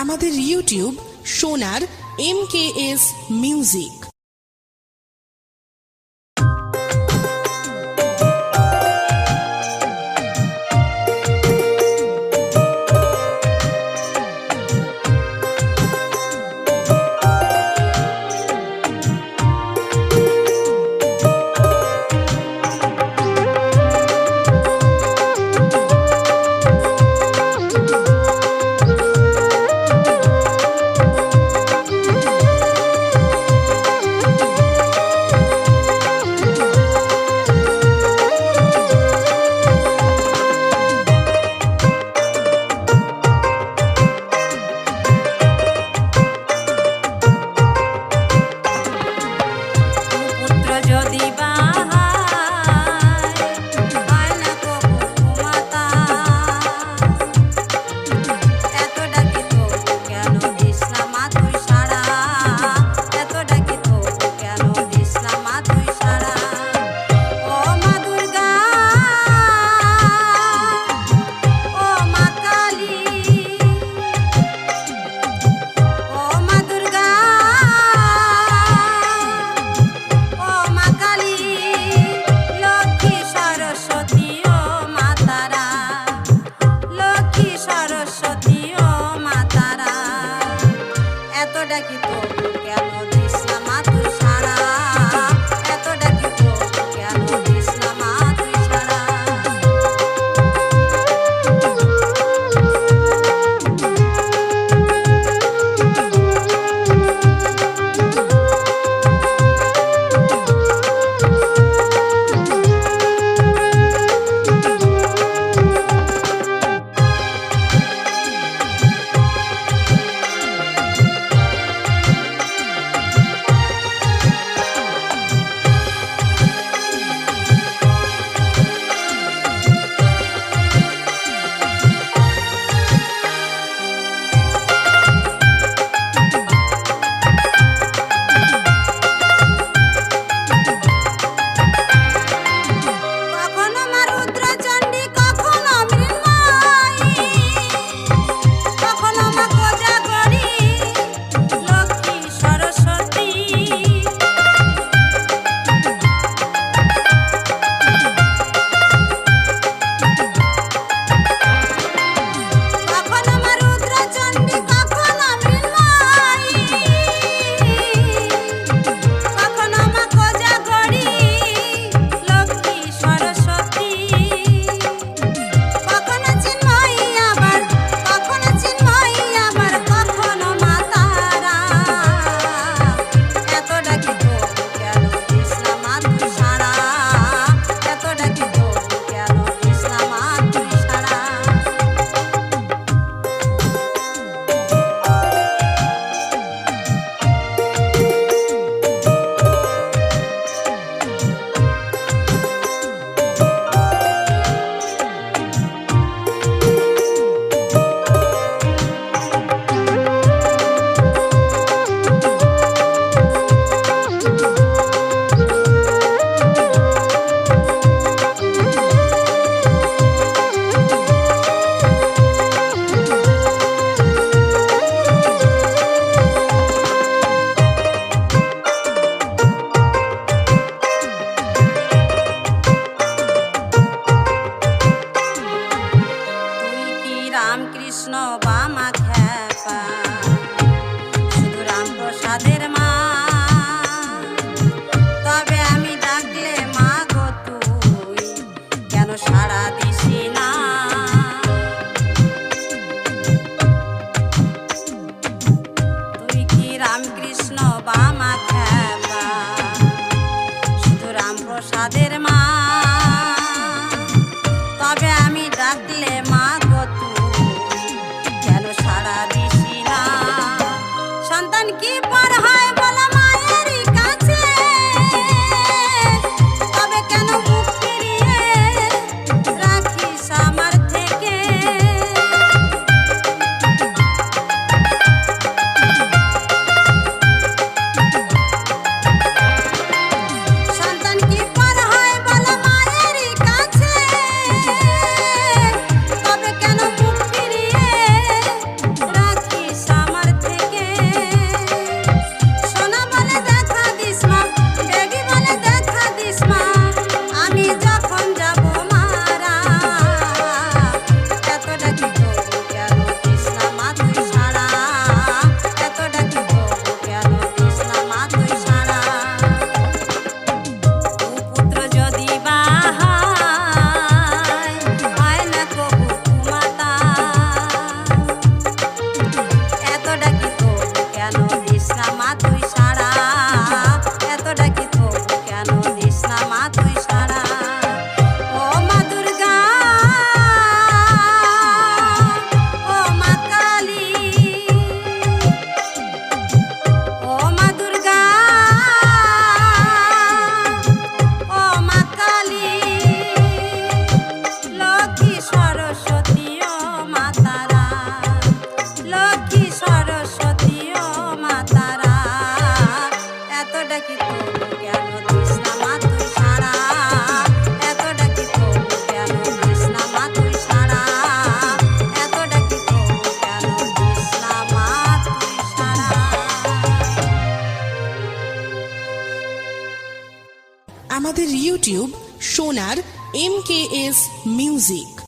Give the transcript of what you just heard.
আমাদের ইউটিউব সোনার M K S music লাগলে মা আমাদের ইউটিউব সোনার এম কে এস মিউজিক